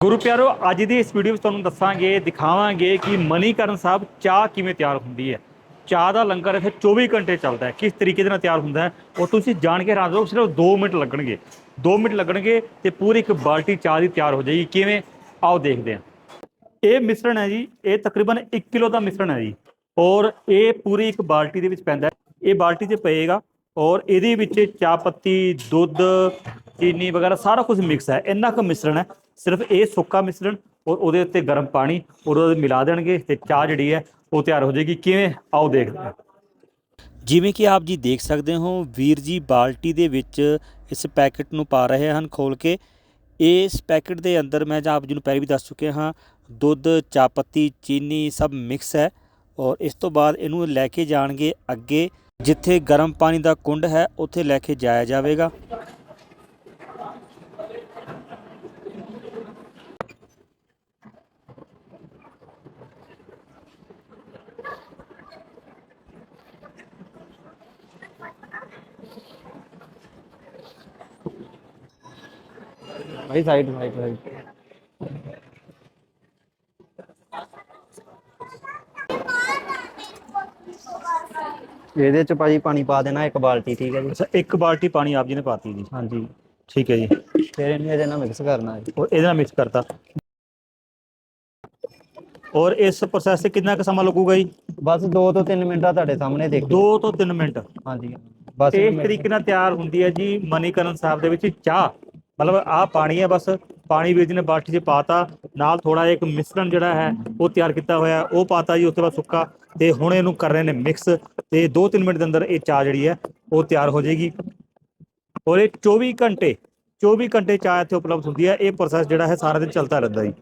ਗੁਰੂ ਪਿਆਰੋ, ਅੱਜ ਦੀ ਇਸ ਵੀਡੀਓ ਵਿੱਚ ਤੁਹਾਨੂੰ ਦੱਸਾਂਗੇ, ਦਿਖਾਵਾਂਗੇ ਕਿ ਮਨੀਕਰਨ ਸਾਹਿਬ ਚਾਹ ਕਿਵੇਂ ਤਿਆਰ ਹੁੰਦੀ ਹੈ। ਚਾਹ ਦਾ ਲੰਗਰ ਇੱਥੇ 24 ਘੰਟੇ ਚੱਲਦਾ ਹੈ। ਕਿਸ ਤਰੀਕੇ ਦੇ ਨਾਲ ਤਿਆਰ ਹੁੰਦਾ ਹੈ, ਉਹ ਤੁਸੀਂ ਜਾਣ ਕੇ ਹੈਰਾਨ ਲਓ ਸਿਰਫ 2 ਮਿੰਟ ਲੱਗਣਗੇ। 2 ਮਿੰਟ ਲੱਗਣਗੇ ਤੇ ਪੂਰੀ ਇੱਕ ਬਾਲਟੀ ਚਾਹ ਦੀ ਤਿਆਰ ਹੋ ਜਾਏਗੀ। ਕਿਵੇਂ? ਆਓ ਦੇਖਦੇ ਹਾਂ। ਇਹ ਮਿਸ਼ਰਣ ਹੈ ਜੀ, ਇਹ ਤਕਰੀਬਨ 1 ਕਿਲੋ ਦਾ ਮਿਸ਼ਰਣ ਹੈ ਜੀ। ਔਰ ਇਹ ਪੂਰੀ ਇੱਕ ਬਾਲਟੀ ਦੇ ਵਿੱਚ ਪੈਂਦਾ ਇਹ ਬਾਲਟੀ 'ਚ ਪਏਗਾ ਔਰ ਇਹਦੇ ਵਿੱਚ ਚਾਹ ਪੱਤੀ, ਦੁੱਧ ਚੀਨੀ ਵਗੈਰਾ ਸਾਰਾ ਕੁਝ ਮਿਕਸ ਹੈ। ਇੰਨਾ ਕੁ ਮਿਸ਼ਰਣ ਹੈ। ਸਿਰਫ ਇਹ ਸੁੱਕਾ ਮਿਸ਼ਰਣ ਔਰ ਉਹਦੇ ਉੱਤੇ ਗਰਮ ਪਾਣੀ ਔਰ ਉਹਦੇ ਮਿਲਾ ਦੇਣਗੇ ਤੇ ਚਾਹ ਜਿਹੜੀ ਹੈ ਉਹ ਤਿਆਰ ਹੋ ਜਾਏਗੀ। ਕਿਵੇਂ? ਆਓ ਦੇਖਦੇ ਹਾਂ। ਜਿਵੇਂ ਕਿ ਆਪ ਜੀ ਦੇਖ ਸਕਦੇ ਹੋ, ਵੀਰ ਜੀ ਬਾਲਟੀ ਦੇ ਵਿੱਚ ਇਸ ਪੈਕੇਟ ਨੂੰ ਪਾ ਰਹੇ ਹਨ ਖੋਲ ਕੇ। ਇਸ ਪੈਕੇਟ ਦੇ ਅੰਦਰ ਮੈਂ ਜਾਂ ਆਪ ਜੀ ਨੂੰ ਪਹਿਲੇ ਵੀ ਦੱਸ ਚੁੱਕਿਆ ਹਾਂ, ਦੁੱਧ, ਚਾਹ ਪੱਤੀ, ਚੀਨੀ ਸਭ ਮਿਕਸ ਹੈ ਔਰ ਇਸ ਤੋਂ ਬਾਅਦ ਇਹਨੂੰ ਲੈ ਕੇ ਜਾਣਗੇ ਅੱਗੇ। ਜਿੱਥੇ ਗਰਮ ਪਾਣੀ ਦਾ ਕੁੰਡ ਹੈ, ਉੱਥੇ ਲੈ ਕੇ ਜਾਇਆ ਜਾਵੇਗਾ। ਭਾਈ ਸਾਈਡ ਸਾਈਡ ਸਾਈਡ ਇਹਦੇ ਚ ਭਾਜੀ ਪਾਣੀ ਪਾ ਦੇਣਾ ਇੱਕ ਬਾਲਟੀ ਠੀਕ ਹੈ ਜੀ? ਅੱਛਾ ਇੱਕ ਬਾਲਟੀ ਪਾਣੀ ਆਪ ਜੀ ਨੇ ਪਾਤੀ ਜੀ। ਹਾਂਜੀ। ਠੀਕ ਹੈ ਜੀ। ਫਿਰ ਇਹਨੂੰ ਇਹਦੇ ਨਾਲ ਮਿਕਸ ਕਰਨਾ ਹੈ ਔਰ ਇਹਦੇ ਨਾਲ ਮਿਕਸ ਕਰਤਾ। ਔਰ ਇਸ ਪ੍ਰੋਸੈਸ ਤੇ ਕਿੰਨਾ ਕੁ ਸਮਾਂ ਲੱਗੂਗਾ ਜੀ? ਬਸ 2 ਤੋਂ 3 ਮਿੰਟਾਂ ਤੁਹਾਡੇ ਸਾਹਮਣੇ ਦੇਖੋ 2 ਤੋਂ 3 ਮਿੰਟ। ਹਾਂਜੀ। ਬਸ ਇਸ ਤਰੀਕੇ ਨਾਲ ਤਿਆਰ ਹੁੰਦੀ ਹੈ ਜੀ ਮਨੀਕਰਨ ਸਾਹਿਬ ਦੇ ਵਿੱਚ ਚਾਹ। ਮਤਲਬ ਆਹ ਪਾਣੀ ਹੈ ਬਸ ਪਾਣੀ ਵਿੱਚ ਨੇ ਬਾਲਟੀ 'ਚ ਪਾਤਾ, ਨਾਲ ਥੋੜਾ ਜਿਹਾ ਇੱਕ ਮਿਸ਼ਰਣ ਜਿਹੜਾ ਹੈ, ਉਹ ਤਿਆਰ ਕੀਤਾ ਹੋਇਆ ਉਹ ਪਾਤਾ ਜੀ ਉਸ ਤੋਂ ਬਾਅਦ ਸੁੱਕਾ ਤੇ ਹੁਣ ਇਹਨੂੰ ਕਰ ਰਹੇ ਨੇ ਮਿਕਸ ਤੇ 2-3 ਮਿੰਟ ਦੇ ਅੰਦਰ ਇਹ ਚਾਹ ਜਿਹੜੀ ਹੈ, ਉਹ ਤਿਆਰ ਹੋ ਜਾਏਗੀ। ਔਰ ਇਹ 24 ਘੰਟੇ 24 ਘੰਟੇ ਚਾਹ ਇੱਥੇ ਉਪਲਬਧ ਹੁੰਦੀ ਹੈ, ਇਹ ਪ੍ਰੋਸੈਸ ਜਿਹੜਾ ਹੈ ਸਾਰਾ ਦਿਨ ਚੱਲਦਾ ਰਹਿੰਦਾ ਜੀ।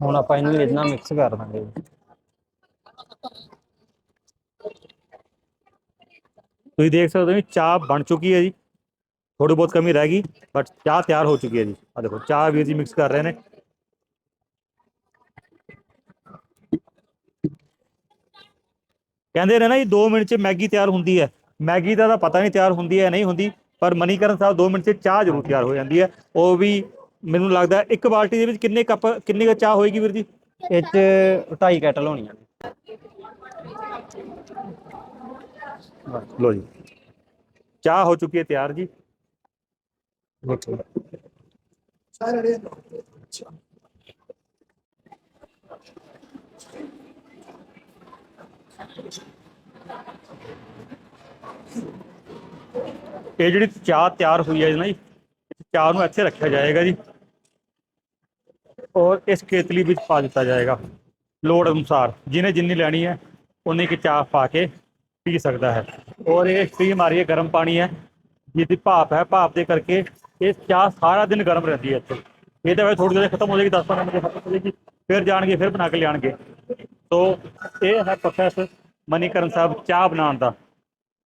ਹੁਣ ਆਪਾਂ ਇਹਨੂੰ ਇਹਦੇ ਨਾਲ ਮਿਕਸ ਕਰ ਦਾਂਗੇ। ਤੁਸੀਂ ਦੇਖ ਸਕਦੇ ਹੋ ਵੀ ਚਾਹ ਬਣ ਚੁੱਕੀ ਹੈ ਜੀ। ਥੋੜੀ ਬਹੁਤ ਕਮੀ ਰਹਿ ਗਈ ਬਟ ਚਾਹ ਤਿਆਰ ਹੋ ਚੁੱਕੀ ਹੈ ਜੀ। ਆ ਦੇਖੋ, ਚਾਹ ਵੀਰ ਜੀ ਮਿਕਸ ਕਰ ਰਹੇ ਨੇ। ਕਹਿੰਦੇ ਨੇ ਨਾ ਜੀ 2 ਮਿੰਟ 'ਚ ਮੈਗੀ ਤਿਆਰ ਹੁੰਦੀ ਹੈ। ਮੈਗੀ ਦਾ ਤਾਂ ਪਤਾ ਨਹੀਂ ਤਿਆਰ ਹੁੰਦੀ ਹੈ ਨਹੀਂ ਹੁੰਦੀ, ਪਰ ਮਨੀਕਰਨ ਸਾਹਿਬ 2 ਮਿੰਟ 'ਚ ਚਾਹ ਜ਼ਰੂਰ ਤਿਆਰ ਹੋ ਜਾਂਦੀ ਹੈ। ਉਹ ਵੀ ਮੈਨੂੰ ਲੱਗਦਾ ਇੱਕ ਬਾਲਟੀ ਦੇ ਵਿੱਚ ਕਿੰਨੇ ਕੱਪ, ਕਿੰਨੀ ਕੁ ਚਾਹ ਹੋਏਗੀ ਵੀਰ ਜੀ? ਇਹ ਚ ਢਾਈ ਕੈਟਲ ਹੋਣੀਆਂ ਲੋ ਜੀ। ਚਾਹ ਹੋ ਚੁੱਕੀ ਹੈ ਤਿਆਰ ਜੀ। ਦੇਖੋ ਇਹ ਜਿਹੜੀ ਚਾਹ ਤਿਆਰ ਹੋਈ ਹੈ ਨਾ ਜੀ ਚਾਹ ਨੂੰ ਇੱਥੇ ਰੱਖਿਆ ਜਾਏਗਾ ਜੀ। ਔਰ ਇਸ ਕੇਤਲੀ ਵਿੱਚ ਪਾ ਦਿੱਤਾ ਜਾਏਗਾ। ਲੋੜ ਅਨੁਸਾਰ, ਜਿਹਨੇ ਜਿੰਨੀ ਲੈਣੀ ਹੈ ਉਨੀ ਕਿ ਚਾਹ ਪਾ ਕੇ ਪੀ ਸਕਦਾ ਹੈ। ਔਰ ਇਹ ਸਟੀਮ ਆ ਰਹੀ ਹੈ, ਗਰਮ ਪਾਣੀ ਹੈ। ਜਿਹਦੀ ਭਾਪ ਹੈ ਭਾਪ ਦੇ ਕਰਕੇ ਇਹ ਚਾਹ ਸਾਰਾ ਦਿਨ ਗਰਮ ਰਹਿੰਦੀ ਹੈ ਇੱਥੇ। ਇਹ ਤਾਂ ਵੈਸੇ ਥੋੜੀ ਦੇਰ ਖਤਮ ਹੋ ਜਾਏਗੀ 10-15 ਮਿੰਟ ਖਤਮ ਹੋ ਜਾਏਗੀ, ਫਿਰ ਜਾਣਗੇ, ਫਿਰ ਬਣਾ ਕੇ ਲਿਆਣਗੇ। ਸੋ ਇਹ ਹੈ ਪ੍ਰੋਸੈਸ ਮਨੀਕਰਨ ਸਾਹਿਬ ਚਾਹ ਬਣਾਉਣ ਦਾ।